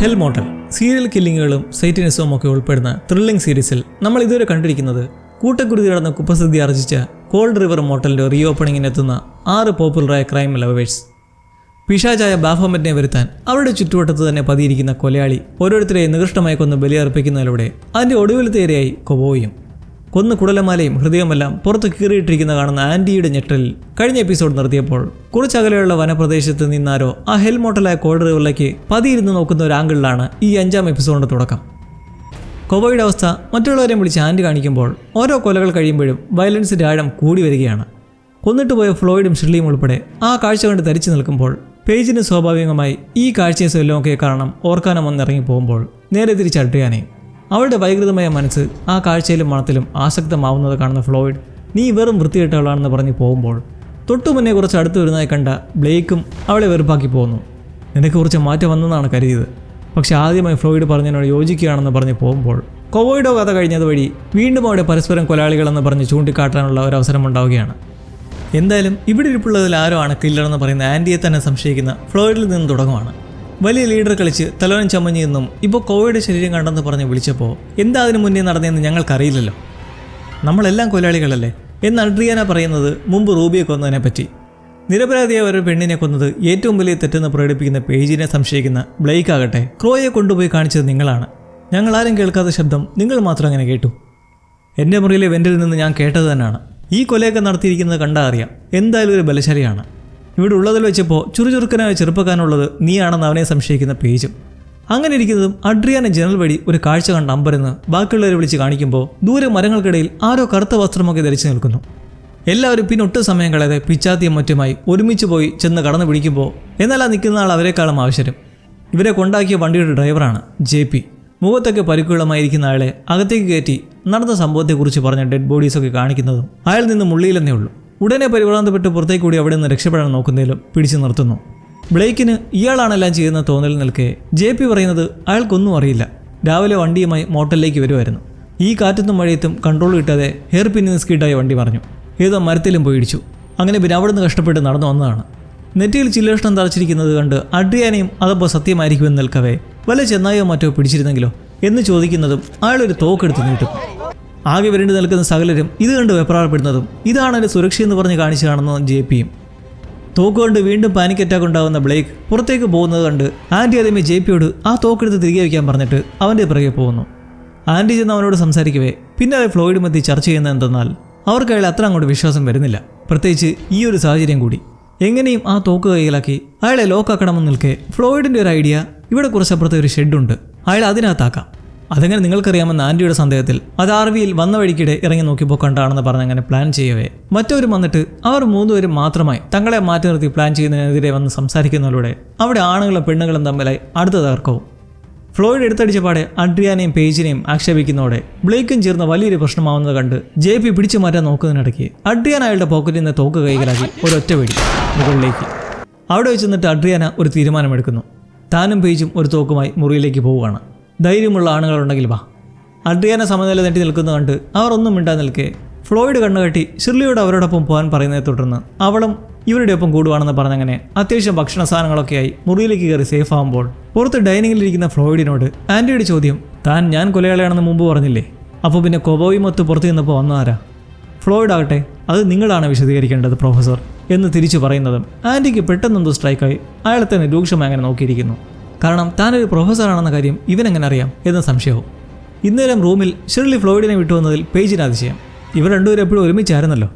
Hell motel serial കില്ലിങ്ങുകളും സൈറ്റിനിസവും ഒക്കെ ഉൾപ്പെടുന്ന ത്രില്ലിംഗ് സീരീസിൽ നമ്മൾ ഇതുവരെ കണ്ടിരിക്കുന്നത് കൂട്ടക്കുരുതി നടന്ന കുപ്രസിദ്ധി ആർജിച്ച കോൾഡ് റിവർ മോട്ടലിന്റെ റീ ഓപ്പണിങ്ങിനെത്തുന്ന ആറ് പോപ്പുലറായ ക്രൈം ലവേഴ്സ്. പിശാചായ ബാഫോമറ്റിനെ വരുത്താൻ അവരുടെ ചുറ്റുവട്ടത്ത് തന്നെ പതിയിരിക്കുന്ന കൊലയാളി ഓരോരുത്തരെ നികൃഷ്ടമായി കൊന്ന് ബലിയർപ്പിക്കുന്നതിലൂടെ അതിന്റെ ഒടുവിലത്തെ ഇരയായി കൊബോയും. കൊന്ന് കുടലമാലയും ഹൃദയമെല്ലാം പുറത്ത് കീറിയിട്ടിരിക്കുന്ന കാണുന്ന ആന്റിയുടെ ഞെട്ടലിൽ കഴിഞ്ഞ എപ്പിസോഡ് നിർത്തിയപ്പോൾ കുറച്ചകലെയുള്ള വനപ്രദേശത്ത് നിന്നാരോ ആ ഹെൽമോട്ടലായ കോഡറുകളിലേക്ക് പതിയിരുന്ന് നോക്കുന്ന ഒരു ആംഗിളിലാണ് ഈ അഞ്ചാം എപ്പിസോഡിന്റെ തുടക്കം. കൊബോയുടെ അവസ്ഥ മറ്റുള്ളവരെ വിളിച്ച് ആന്റി കാണിക്കുമ്പോൾ ഓരോ കൊലകൾ കഴിയുമ്പോഴും വയലൻസിന്റെ ആഴം കൂടി വരികയാണ്. കൊന്നിട്ട് പോയ ഫ്ലോയിഡും ഷിർലിയും ഉൾപ്പെടെ ആ കാഴ്ച കണ്ട് തരിച്ചു നിൽക്കുമ്പോൾ പേജിന് സ്വാഭാവികമായി ഈ കാഴ്ചയെ സ്വല്ലമൊക്കെ കാരണം ഓർക്കാനം വന്നിറങ്ങി പോകുമ്പോൾ നേരെ തിരിച്ചട്ടിയാനേ അവളുടെ വൈകൃതമായ മനസ്സ് ആ കാഴ്ചയിലും മണത്തിലും ആസക്തമാവുന്നത് കാണുന്ന ഫ്ലോയിഡ് നീ വെറും വൃത്തികെട്ടവളാണെന്ന് പറഞ്ഞ് പോകുമ്പോൾ തൊട്ടു മുന്നേ കുറച്ച് അടുത്ത് വരുന്നതായി കണ്ട ബ്ലേക്കും അവളെ വെറുപ്പാക്കി പോകുന്നു നിനക്ക് കുറച്ച് മാറ്റം വന്നെന്നാണ് കരുതിയത്. പക്ഷെ ആദ്യമായി ഫ്ലോയിഡ് പറഞ്ഞതിനോട് യോജിക്കുകയാണെന്ന് പറഞ്ഞ് പോകുമ്പോൾ കൊവോയിഡോ കഥ കഴിഞ്ഞത് വഴി വീണ്ടും അവിടെ പരസ്പരം കൊലാളികളെന്ന് പറഞ്ഞ് ചൂണ്ടിക്കാട്ടാനുള്ള ഒരു അവസരം ഉണ്ടാവുകയാണ്. എന്തായാലും ഇവിടെ ഇരിപ്പുള്ളതിൽ ആരോ ആണ് കില്ലറെന്ന് പറയുന്ന ആന്റിയെ തന്നെ സംശയിക്കുന്ന ഫ്ലോയിഡിൽ നിന്ന് തുടങ്ങുവാണ്. വലിയ ലീഡർ കളിച്ച് തലവൻ ചമഞ്ഞു നിന്നും ഇപ്പോൾ കോവിഡ് ശരീരം കണ്ടെന്ന് പറഞ്ഞ് വിളിച്ചപ്പോൾ എന്താ അതിന് മുന്നേ നടന്നതെന്ന് ഞങ്ങൾക്കറിയില്ലല്ലോ. നമ്മളെല്ലാം കൊലാളികളല്ലേ? എന്ന് അഡ്രിയാന പറയുന്നത് മുമ്പ് റൂബിയെ കൊന്നതിനെ പറ്റി. നിരപരാധിയായ ഒരു പെണ്ണിനെ കൊന്നത് ഏറ്റവും വലിയ തെറ്റെന്ന് പ്രകടിപ്പിക്കുന്ന പേജിനെ സംശയിക്കുന്ന ബ്ലേക്ക് ആകട്ടെ ക്രോയെ കൊണ്ടുപോയി കാണിച്ചത് നിങ്ങളാണ്. ഞങ്ങൾ ആരും കേൾക്കാത്ത ശബ്ദം നിങ്ങൾ മാത്രം അങ്ങനെ കേട്ടു. എന്റെ മുറിയിലെ വെന്റിൽ നിന്ന് ഞാൻ കേട്ടത് തന്നെയാണ്. ഈ കൊലയൊക്കെ നടത്തിയിരിക്കുന്നത് കണ്ടാൽ അറിയാം. എന്തായാലും ഒരു ബലശാലിയാണ്. ഇവിടെ ഉള്ളതിൽ വെച്ചപ്പോൾ ചുറുചുറുക്കനായ ചെറുപ്പക്കാരനുള്ളത് നീയാണെന്ന് അവനെ സംശയിക്കുന്ന പേജും. അങ്ങനെ ഇരിക്കുന്നതും അഡ്രിയാന ജനൽ വഴി ഒരു കാഴ്ച കണ്ട അമ്പരെന്ന് ബാക്കിയുള്ളവരെ വിളിച്ച് കാണിക്കുമ്പോൾ ദൂരെ മരങ്ങൾക്കിടയിൽ ആരോ കറുത്ത വസ്ത്രമൊക്കെ ധരിച്ചു നിൽക്കുന്നു. എല്ലാവരും പിന്നെ ഒട്ടും സമയം കളയാതെ പിച്ചാത്തിയും മറ്റുമായി ഒരുമിച്ച് പോയി ചെന്ന് കടന്നു പിടിക്കുമ്പോൾ എന്നാൽ ആ നിൽക്കുന്ന ആൾ അവരെക്കാളും ആവശ്യം ഇവരെ കൊണ്ടാക്കിയ വണ്ടിയുടെ ഡ്രൈവറാണ് ജെ പി. മുഖത്തൊക്കെ പരിക്കുകളമായിരിക്കുന്ന ആളെ അകത്തേക്ക് കയറ്റി നടന്ന സംഭവത്തെക്കുറിച്ച് പറഞ്ഞ ഡെഡ് ബോഡീസൊക്കെ കാണിക്കുന്നതും അയാൾ നിന്ന് മുള്ളിയിലെന്നേ ഉള്ളൂ. ഉടനെ പരിഭ്രാന്തപ്പെട്ട് പുറത്തേക്ക് കൂടി അവിടെ നിന്ന് രക്ഷപ്പെടാൻ നോക്കുന്നതിലും പിടിച്ചു നിർത്തുന്നു. ബ്ലേക്കിന് ഇയാളാണെല്ലാം ചെയ്യുന്ന തോന്നൽ നിൽക്കെ ജെ പി പറയുന്നത് അയാൾക്കൊന്നും അറിയില്ല. രാവിലെ വണ്ടിയുമായി മോട്ടലിലേക്ക് വരുമായിരുന്നു ഈ കാറ്റത്തും മഴയത്തും കൺട്രോൾ കിട്ടാതെ ഹെയർ പിന്നിന് സ്കീട്ടായ വണ്ടി പറഞ്ഞു ഏതോ മരത്തിലും പോയി ഇടിച്ചു. അങ്ങനെ പിന്നെ അവിടെ നിന്ന് കഷ്ടപ്പെട്ട് നടന്നു വന്നതാണ്. നെറ്റിയിൽ ചില്ലേഷണം തറച്ചിരിക്കുന്നത് കണ്ട് അഡ്രിയാനയും അതപ്പോൾ സത്യമായിരിക്കുമെന്ന് നിൽക്കവേ വല്ല ചെന്നായോ മറ്റോ പിടിച്ചിരുന്നെങ്കിലോ എന്ന് ചോദിക്കുന്നതും അയാളൊരു തോക്കെടുത്ത് നീട്ടും. ആകെ വരേണ്ടി നിൽക്കുന്ന സകലരും ഇത് കണ്ട് വെപ്രാളപ്പെടുന്നതും ഇതാണ് എന്റെ സുരക്ഷയെന്ന് പറഞ്ഞ് കാണിച്ചു കാണുന്ന ജെ പിയും. തോക്കുകൊണ്ട് വീണ്ടും പാനിക് അറ്റാക്ക് ഉണ്ടാകുന്ന ബ്ലേക്ക് പുറത്തേക്ക് പോകുന്നത് കണ്ട് ആന്റി ആദ്യമേ ജെ പിയോട് ആ തോക്കെടുത്ത് തിരികെ വയ്ക്കാൻ പറഞ്ഞിട്ട് അവന്റെ പിറകെ പോകുന്നു. ആന്റി ചെന്ന് അവനോട് സംസാരിക്കവേ ഫ്ലോയിഡും എത്തി ചർച്ച ചെയ്യുന്നത് എന്തെന്നാൽ അവർക്ക് അയാൾ അത്ര അങ്ങോട്ട് വിശ്വാസം വരുന്നില്ല. പ്രത്യേകിച്ച് ഈ ഒരു സാഹചര്യം കൂടി. എങ്ങനെയും ആ തോക്ക് കൈകളാക്കി അയാളെ ലോക്കാക്കണമെന്ന് നിൽക്കെ ഫ്ലോയിഡിന്റെ ഒരു ഐഡിയ ഇവിടെ കുറച്ചപ്പുറത്തെ ഒരു ഷെഡുണ്ട് അയാൾ അതിനകത്താക്കാം. അതെങ്ങനെ നിങ്ങൾക്കറിയാമെന്ന ആന്റിയുടെ സന്ദേഹത്തിൽ അത് ആർ വിയിൽ വന്ന വഴിക്കിടെ ഇറങ്ങി നോക്കിയപ്പോൾ കണ്ടാണെന്ന് പറഞ്ഞ് അങ്ങനെ പ്ലാൻ ചെയ്യവേ. മറ്റവരും വന്നിട്ട് അവർ മൂന്നുപേരും മാത്രമായി തങ്ങളെ മാറ്റി നിർത്തി പ്ലാൻ ചെയ്യുന്നതിനെതിരെ വന്ന് സംസാരിക്കുന്നതിലൂടെ അവിടെ ആണുങ്ങളും പെണ്ണുങ്ങളും തമ്മിലായി അടുത്ത തകർക്കവും ഫ്ലോയിഡ് എടുത്തടിച്ച പാടെ അഡ്രിയാനെയും പേജിനെയും ആക്ഷേപിക്കുന്നതോടെ ബ്ലേക്കും ചേർന്ന് വലിയൊരു പ്രശ്നമാവുന്നത് കണ്ട് ജെ പി പിടിച്ചു മാറ്റാൻ നോക്കുന്നതിനിടയ്ക്ക് അഡ്രിയാന അയാളുടെ പോക്കറ്റിൽ നിന്ന് തോക്ക് കൈകലാക്കി ഒരൊറ്റ വെടി മുകളിലേക്ക്. അവിടെ വെച്ച് നിന്നിട്ട് അഡ്രിയാന ഒരു തീരുമാനമെടുക്കുന്നു. താനും പേജും ഒരു തോക്കുമായി മുറിയിലേക്ക് പോവുകയാണ്. ധൈര്യമുള്ള ആണുങ്ങളുണ്ടെങ്കിൽ വാ. അഡ്രിയാനെ സമനില നെട്ടി നിൽക്കുന്നത് കണ്ട് അവർ ഒന്നും മിണ്ടാൻ നിൽക്കെ. ഫ്ലോയിഡ് കണ്ണുകെട്ടി ഷിർലിയോട് അവരോടൊപ്പം പോകാൻ പറയുന്നതിനെ തുടർന്ന് അവളും ഇവരുടെ ഒപ്പം കൂടുവാണെന്ന് പറഞ്ഞങ്ങനെ അത്യാവശ്യം ഭക്ഷണ സാധനങ്ങളൊക്കെയായി മുറിയിലേക്ക് കയറി സേഫ് ആകുമ്പോൾ പുറത്ത് ഡൈനിങ്ങിലിരിക്കുന്ന ഫ്ലോയിഡിനോട് ആന്റിയുടെ ചോദ്യം താൻ ഞാൻ കൊലയാളിയാണെന്ന് മുമ്പ് പറഞ്ഞില്ലേ? അപ്പോൾ പിന്നെ കൊബോയും മൊത്ത് പുറത്ത് നിന്നപ്പോൾ വന്നാരാ ഫ്ലോയിഡ് ആകട്ടെ അത് നിങ്ങളാണ് വിശദീകരിക്കേണ്ടത് പ്രൊഫസർ എന്ന് തിരിച്ചു പറയുന്നതും ആന്റിക്ക് പെട്ടെന്നെന്തോ സ്ട്രൈക്കായി അയാളെ തന്നെ രൂക്ഷമായി അങ്ങനെ നോക്കിയിരിക്കുന്നു. കാരണം താനൊരു പ്രൊഫസറാണെന്ന കാര്യം ഇവനെങ്ങനെ അറിയാം എന്ന സംശയവും. ഇന്നേരം റൂമിൽ ഷിർലി ഫ്ലോയിഡിനെ വിട്ടുവന്നതിൽ പേജിന് അതിശയം. ഇവർ രണ്ടുപേരും എപ്പോഴും ഒരുമിച്ചായിരുന്നല്ലോ.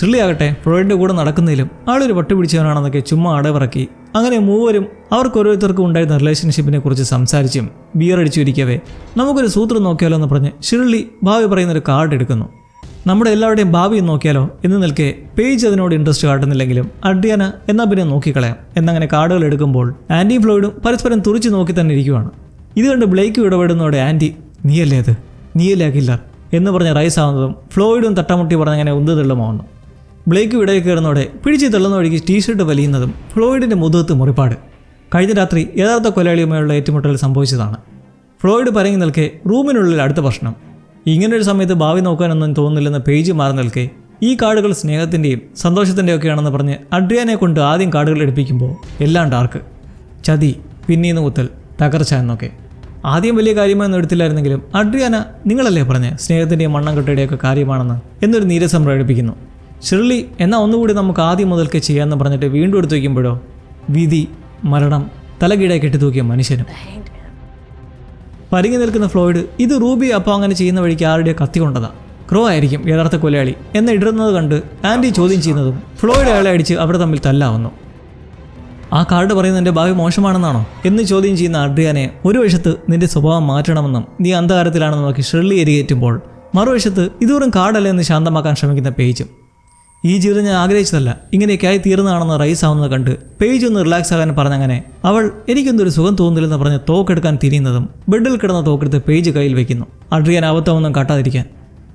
ഷിർലി ആകട്ടെ ഫ്ലോയിഡിന്റെ കൂടെ നടക്കുന്നതിലും ആളൊരു വട്ട് പിടിച്ചവനാണെന്നൊക്കെ ചുമ്മാ അടവിറക്കി അങ്ങനെ മൂവരും അവർക്ക് ഓരോരുത്തർക്കും ഉണ്ടായിരുന്ന റിലേഷൻഷിപ്പിനെ കുറിച്ച് സംസാരിച്ചും ബിയർ അടിച്ചു ഇരിക്കവേ. നമുക്കൊരു സൂത്രം നോക്കിയാലോ എന്ന് പറഞ്ഞ് ഷിർലി ഭാവി പറയുന്നൊരു കാർഡ് എടുക്കുന്നു. നമ്മുടെ എല്ലാവരുടെയും ഭാവി നോക്കിയാലോ? എന്ന് നിൽക്കെ പേജ് അതിനോട് ഇൻട്രസ്റ്റ് കാട്ടുന്നില്ലെങ്കിലും അഡ്രിയാന എന്നാ പിന്നെ നോക്കിക്കളയാം. എന്നങ്ങനെ കാർഡുകൾ എടുക്കുമ്പോൾ ആന്റി ഫ്ലോയിഡും പരസ്പരം തുറിച്ച് നോക്കി തന്നെ ഇരിക്കുവാണ്. ഇത് കണ്ട് ബ്ലേക്ക് ഇടപെടുന്നതോടെ ആന്റി നീയല്ലേ അത്? നീയല്ലേ കില്ലർ എന്ന് പറഞ്ഞ റൈസ് ആവുന്നതും ഫ്ലോയിഡും തട്ടമുട്ടി പറഞ്ഞങ്ങനെ ഉന്ത് തള്ളുമാവുന്നു. ബ്ലേക്ക് ഇടയിൽ കയറുന്നതോടെ പിടിച്ച് തള്ളുന്ന വഴിക്ക് ടീഷർട്ട് വലിയുന്നതും ഫ്ലോയിഡിന്റെ മുതുകത്ത് മുറിപ്പാട്. കഴിഞ്ഞ രാത്രി യഥാർത്ഥ കൊലയാളിയുമായുള്ള ഏറ്റുമുട്ടൽ സംഭവിച്ചതാണ്. ഫ്ലോയിഡ് പരങ്ങി നിൽക്കെ റൂമിനുള്ളിൽ അടുത്ത പ്രശ്നം ഇങ്ങനൊരു സമയത്ത് ഭാവി നോക്കാനൊന്നും തോന്നുന്നില്ലെന്ന് പേജ് മാറി നിൽക്കെ. ഈ കാർഡുകൾ സ്നേഹത്തിന്റെയും സന്തോഷത്തിന്റെയും ഒക്കെയാണെന്ന് പറഞ്ഞ് അഡ്രിയാനെ കൊണ്ട് ആദ്യം കാർഡുകൾ എടുപ്പിക്കുമ്പോൾ എല്ലാം ഡാർക്ക് ചതി പിന്നീന്ന് കുത്തൽ തകർച്ച എന്നൊക്കെ. ആദ്യം വലിയ കാര്യമൊന്നും എടുത്തില്ലായിരുന്നെങ്കിലും അഡ്രിയാന നിങ്ങളല്ലേ പറഞ്ഞ് സ്നേഹത്തിന്റെയും മണ്ണംകെട്ടയുടെയൊക്കെ കാര്യമാണെന്ന് എന്നൊരു നീരസം പ്രകടിപ്പിക്കുന്നു. ഷിർലി എന്നാൽ ഒന്നുകൂടി നമുക്ക് ആദ്യം മുതൽക്ക് ചെയ്യാമെന്ന് പറഞ്ഞിട്ട് വീണ്ടും എടുത്തു വയ്ക്കുമ്പോഴോ? വിധി മരണം തലകീടായി കെട്ടിത്തൂക്കിയ മനുഷ്യനും. പരിങ്ങി നിൽക്കുന്ന ഫ്ലോയിഡ് ഇത് റൂബി അപ്പോൾ അങ്ങനെ ചെയ്യുന്ന വഴിക്ക് ആരുടെ കത്തി കൊണ്ടതാ? ക്രോ ആയിരിക്കും യഥാർത്ഥ കൊലയാളി. എന്ന് ഇടുന്നത് കണ്ട് ആൻഡി ചോദ്യം ചെയ്യുന്നതും ഫ്ലോയിഡ് അയാളെ അടിച്ച് അവിടെ തമ്മിൽ തല്ലാവുന്നു. ആ കാർഡ് പറയുന്നത് എന്റെ ഭാവി മോശമാണെന്നാണോ? എന്ന് ചോദ്യം ചെയ്യുന്ന അഡ്രിയാനെ ഒരു വശത്ത് നിന്റെ സ്വഭാവം മാറ്റണമെന്നും നീ അന്ധകാരത്തിലാണെന്ന് നോക്കി ഷെർലി എരികേറ്റുമ്പോൾ മറുവശത്ത് ഇതുവരും കാർഡല്ല എന്ന് ശാന്തമാക്കാൻ ശ്രമിക്കുന്ന പേജും. ഈ ജീവിതം ഞാൻ ആഗ്രഹിച്ചതല്ല. ഇങ്ങനെയൊക്കെ ആയി തീർന്നതാണെന്ന് റൈസ് ആവുന്നത് കണ്ട് പേജ് ഒന്ന് റിലാക്സ് ആകാൻ പറഞ്ഞങ്ങനെ അവൾ എനിക്കൊന്നൊരു സുഖം തോന്നുന്നില്ലെന്ന് പറഞ്ഞ് തോക്കെടുക്കാൻ തിരിയുന്നതും ബെഡിൽ കിടന്ന തോക്കെടുത്ത് പേജ് കയ്യിൽ വെക്കുന്നു. അഡ്രിയൻ അബദ്ധമൊന്നും കാട്ടാതിരിക്കാൻ.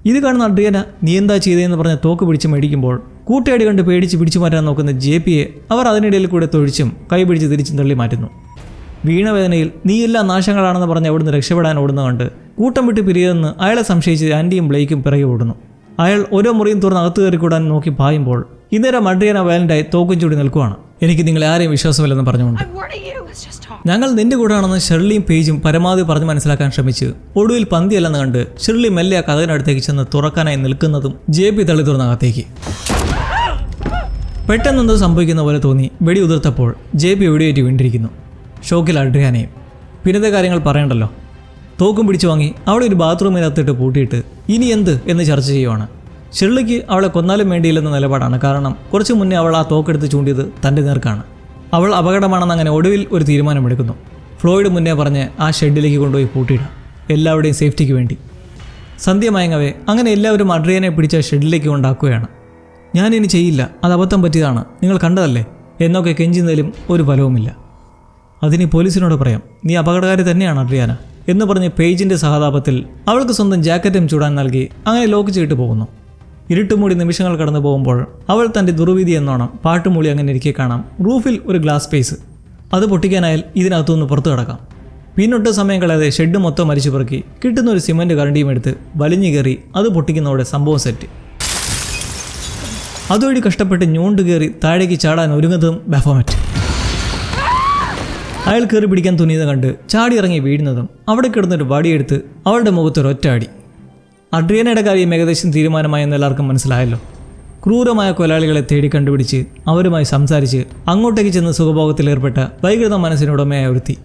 ഇത് കാണുന്ന അഡ്രിയന നീ എന്താ ചെയ്തതെന്ന് പറഞ്ഞ് തോക്ക് പിടിച്ച് മേടിക്കുമ്പോൾ കൂട്ടയടി കണ്ട് പേടിച്ച് പിടിച്ചു മാറ്റാൻ നോക്കുന്ന ജെ പിയെ അവർ അതിനിടയിൽ കൂടെ തൊഴിച്ചും കൈ പിടിച്ച് തിരിച്ചും തള്ളി മാറ്റുന്നു. വീണവേദനയിൽ നീ നീയെല്ലാം നാശങ്ങളാണെന്ന് പറഞ്ഞ് അവിടുന്ന് രക്ഷപ്പെടാൻ ഓടുന്നതുകൊണ്ട് കണ്ട് കൂട്ടം വിട്ട് പിരിയതെന്ന് അയാളെ സംശയിച്ച് ആന്റിയും ബ്ലേക്കും പിറകെ ഓടുന്നു. അയാൾ ഓരോ മുറിയും തുറന്ന് അകത്ത് കയറിക്കൂടാൻ നോക്കി പായുമ്പോൾ ഇന്നേരം അഡ്രിയന വയലന്റായി തോക്കും ചൂടി നിൽക്കുവാണ്. എനിക്ക് നിങ്ങളെ ആരെയും വിശ്വാസമില്ലെന്ന് പറഞ്ഞുകൊണ്ട്. ഞങ്ങൾ നിന്റെ കൂടാണെന്ന് ഷെർലിയും പേജും പരമാവധി പറഞ്ഞ് മനസ്സിലാക്കാൻ ശ്രമിച്ച് ഒടുവിൽ പന്തിയല്ലെന്ന് കണ്ട് ഷെർലി മെല്ലെ ആ കഥകിനടുത്തേക്ക് ചെന്ന് തുറക്കാനായി നിൽക്കുന്നതും ജെ പി തള്ളി തുറന്ന അകത്തേക്ക്. പെട്ടെന്നെന്തോ സംഭവിക്കുന്ന പോലെ തോന്നി വെടി ഉതിർത്തപ്പോൾ ജെ പി വെടിയേറ്റ് വീണ്ടിരിക്കുന്നു ഷോക്കിൽ അഡ്രിയാനെയും. പിന്നത്തെ കാര്യങ്ങൾ പറയണ്ടല്ലോ. തോക്കും പിടിച്ചു വാങ്ങി അവളെ ഒരു ബാത്റൂമിനകത്തിട്ട് പൂട്ടിയിട്ട് ഇനി എന്ത് എന്ന് ചർച്ച ചെയ്യുവാണ്. ഷെർലിക്ക് അവളെ കൊന്നാലും വേണ്ടിയില്ലെന്ന നിലപാടാണ്. കാരണം കുറച്ചു മുന്നേ അവൾ ആ തോക്കെടുത്ത് ചൂണ്ടിയത് തന്റെ നേർക്കാണ്. അവൾ അപകടമാണെന്ന് അങ്ങനെ ഒടുവിൽ ഒരു തീരുമാനമെടുക്കുന്നു. ഫ്ലോയിഡ് മുന്നേ പറഞ്ഞ് ആ ഷെഡിലേക്ക് കൊണ്ടുപോയി പൂട്ടിയിടാം. എല്ലാവരുടെയും സേഫ്റ്റിക്ക് വേണ്ടി. സന്ധ്യ മയങ്ങവേ അങ്ങനെ എല്ലാവരും അഡ്രിയനെ പിടിച്ച ഷെഡിലേക്ക് കൊണ്ടാക്കുകയാണ്. ഞാനിനി ചെയ്യില്ല. അത് അബദ്ധം പറ്റിയതാണ്. നിങ്ങൾ കണ്ടതല്ലേ? എന്നൊക്കെ കെഞ്ചുന്നതിലും ഒരു ഫലവുമില്ല. അതിനി പോലീസിനോട് പറയാം. നീ അപകടകാരി തന്നെയാണ് അഡ്രിയാന. എന്ന് പറഞ്ഞ് പേജിന്റെ സഹതാപത്തിൽ അവൾക്ക് സ്വന്തം ജാക്കറ്റും ചൂടാൻ നൽകി അങ്ങനെ ലോക്ക് ചെയ്തിട്ട് പോകുന്നു. ഇരുട്ടുമൂടി നിമിഷങ്ങൾ കടന്നു പോകുമ്പോൾ അവൾ തന്റെ ദുർവിധി എന്നോണം പാട്ടുമൂളി അങ്ങനെ ഇരിക്കെ കാണാം. റൂഫിൽ ഒരു ഗ്ലാസ് സ്പേസ്. അത് പൊട്ടിക്കാനായാൽ ഇതിനകത്തുനിന്ന് പുറത്തു കിടക്കാം. പിന്നൊട്ട് സമയം കളയാതെ ഷെഡ് മൊത്തം മരിച്ചു പെറുക്കി കിട്ടുന്ന ഒരു സിമന്റ് കരണ്ടിയും എടുത്ത് വലിഞ്ഞു കയറി അത് പൊട്ടിക്കുന്നതോടെ സംഭവം സെറ്റ് അതുവഴി കഷ്ടപ്പെട്ട് ഞൂണ്ട് കയറി താഴേക്ക് ചാടാൻ ഒരുങ്ങുന്നതും ബഫോമറ്റ് അയാൾ കയറി പിടിക്കാൻ തുനിയത് കണ്ട് ചാടി ഇറങ്ങി വീഴുന്നതും അവിടെ കിടന്നൊരു വടിയെടുത്ത് അവളുടെ മുഖത്തൊരു ഒറ്റ അടി അഡ്രിയനയുടെ കാര്യം ഏകദേശം തീരുമാനമായെന്ന് എല്ലാവർക്കും മനസ്സിലായല്ലോ. ക്രൂരമായ കൊലാളികളെ തേടി കണ്ടുപിടിച്ച് അവരുമായി സംസാരിച്ച് അങ്ങോട്ടേക്ക് ചെന്ന് സുഖഭോഗത്തിലേർപ്പെട്ട വൈകൃത മനസ്സിനുടമയായ ഒരുത്തി.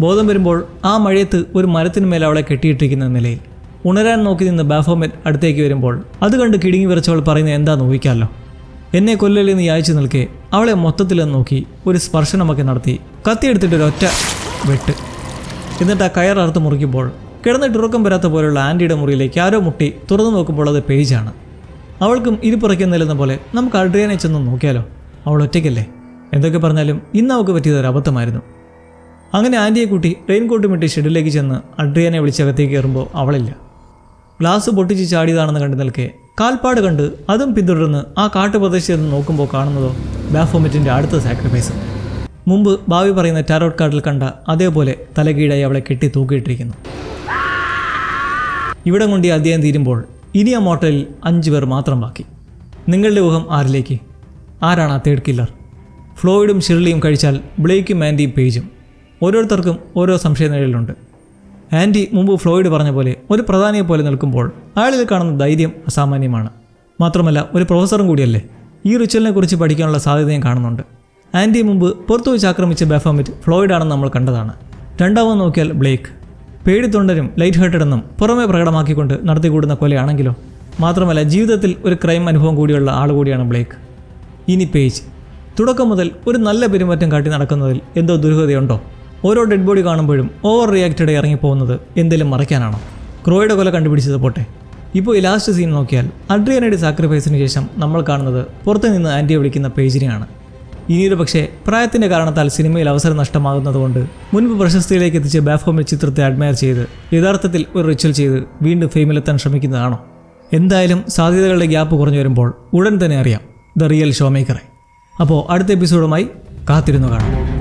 ബോധം വരുമ്പോൾ ആ മഴയത്ത് ഒരു മരത്തിന്മേൽ അവളെ കെട്ടിയിട്ടിരിക്കുന്ന നിലയിൽ ഉണരാൻ നോക്കി നിന്ന് ബാഫോമെറ്റ് അടുത്തേക്ക് വരുമ്പോൾ അത് കണ്ട് കിടുങ്ങി വിറച്ചവൾ പറയുന്നത് എന്താന്ന് ഊഹിക്കാമല്ലോ. എന്നെ കൊല്ലലിൽ നിന്ന് യാചിച്ചു നിൽക്കെ അവളെ മൊത്തത്തിൽ നോക്കി ഒരു സ്പർശനമൊക്കെ നടത്തി. കത്തിയെടുത്തിട്ട് ഒറ്റ വെട്ട്. എന്നിട്ട് ആ കയർ അറുത്ത് മുറിക്കുമ്പോൾ കിടന്നിട്ട് ഉറക്കം വരാത്ത പോലെയുള്ള ആന്റിയുടെ മുറിയിലേക്ക് ആരോ മുട്ടി തുറന്നു നോക്കുമ്പോൾ അത് പേജാണ്. അവൾക്കും ഇരിപ്പുറയ്ക്കുന്നില്ലെന്ന പോലെ നമുക്ക് അഡ്രിയനെ ചെന്ന് നോക്കിയാലോ? അവൾ ഒറ്റയ്ക്കല്ലേ? എന്തൊക്കെ പറഞ്ഞാലും ഇന്ന് അവൾക്ക് പറ്റിയത് ഒരു അബദ്ധമായിരുന്നു. അങ്ങനെ ആന്റിയെ കൂട്ടി റെയിൻകോട്ടും ഇട്ട് ഷെഡിലേക്ക് ചെന്ന് അഡ്രിയനെ വിളിച്ചകത്തേക്ക് കയറുമ്പോൾ അവളില്ല. ഗ്ലാസ് പൊട്ടിച്ച് ചാടിയതാണെന്ന് കണ്ടു നിൽക്കെ കാൽപ്പാട് കണ്ട് അതും പിന്തുടർന്ന് ആ കാട്ടുപ്രദേശത്ത് നിന്ന് നോക്കുമ്പോൾ കാണുന്നതോ ബാഫോമെറ്റിന്റെ അടുത്ത സാക്രിഫൈസ് മുമ്പ് ഭാവി പറയുന്ന ടാരോട്ട് കാർഡിൽ കണ്ട അതേപോലെ തലകീഴായി അവളെ കെട്ടി തൂക്കിയിട്ടിരിക്കുന്നു. ഇവിടം കൊണ്ട് ഈ അധ്യായം തീരുമ്പോൾ ഇനി ആ മോട്ടലിൽ അഞ്ച് പേർ മാത്രം ബാക്കി. നിങ്ങളുടെ ഊഹം ആരിലേക്ക്? ആരാണ് ആ തേർഡ് കില്ലർ ഫ്ലോയിഡും ഷിർലിയും കഴിച്ചാൽ ബ്ലേക്കും ആൻഡിയും പേജും. ഓരോരുത്തർക്കും ഓരോ സംശയ സംശയനിഴലുണ്ട്. ആന്റി മുമ്പ് ഫ്ലോയിഡ് പറഞ്ഞ പോലെ ഒരു പ്രധാനിയെ പോലെ നിൽക്കുമ്പോൾ അയാളിൽ കാണുന്ന ധൈര്യം അസാമാന്യമാണ്. മാത്രമല്ല ഒരു പ്രൊഫസറും കൂടിയല്ലേ? ഈ റിച്വലിനെ കുറിച്ച് പഠിക്കാനുള്ള സാധ്യതയും കാണുന്നുണ്ട്. ആന്റി മുമ്പ് പുറത്തു വെച്ച് ആക്രമിച്ച ബെഫോമിറ്റ് ഫ്ലോയിഡാണെന്ന് നമ്മൾ കണ്ടതാണ്. രണ്ടാമത് നോക്കിയാൽ ബ്ലേക്ക്. പേടിത്തൊണ്ടരും ലൈറ്റ് ഹേർട്ടഡെന്നും പുറമെ പ്രകടമാക്കിക്കൊണ്ട് നടത്തിക്കൂടുന്ന കൊലയാണെങ്കിലോ? മാത്രമല്ല ജീവിതത്തിൽ ഒരു ക്രൈം അനുഭവം കൂടിയുള്ള ആൾ കൂടിയാണ് ബ്ലേക്ക്. ഇനി പേജ്. തുടക്കം മുതൽ ഒരു നല്ല പെരുമാറ്റം കാട്ടി നടക്കുന്നതിൽ എന്തോ ദുരൂഹതയുണ്ടോ? ഓരോ ഡെഡ് ബോഡി കാണുമ്പോഴും ഓവർ റിയാക്റ്റഡ് ഇറങ്ങിപ്പോകുന്നത് എന്തെങ്കിലും മറയ്ക്കാനാണോ? ക്രോയുടെ കൊല കണ്ടുപിടിച്ചത് പോട്ടെ. ഇപ്പോൾ ഈ ലാസ്റ്റ് സീൻ നോക്കിയാൽ അഡ്രിയനയുടെ സാക്രിഫൈസിന് ശേഷം നമ്മൾ കാണുന്നത് പുറത്തു നിന്ന് ആന്റിയെ വിളിക്കുന്ന പേജിനെയാണ്. ഇനിയൊരു പക്ഷേ പ്രായത്തിന്റെ കാരണത്താൽ സിനിമയിൽ അവസരം നഷ്ടമാകുന്നതുകൊണ്ട് മുൻപ് പ്രശസ്തിയിലേക്ക് എത്തിച്ച ബാഫോമിൽ ചിത്രത്തെ അഡ്മയർ ചെയ്ത് യഥാർത്ഥത്തിൽ ഒരു റിച്വൽ ചെയ്ത് വീണ്ടും ഫെയിമിലെത്താൻ ശ്രമിക്കുന്നതാണോ? എന്തായാലും സാധ്യതകളുടെ ഗ്യാപ്പ് കുറഞ്ഞു വരുമ്പോൾ ഉടൻ തന്നെ അറിയാം ദ റിയൽ ഷോ മേക്കറെ അപ്പോൾ അടുത്ത എപ്പിസോഡുമായി കാത്തിരുന്നു കാണാം.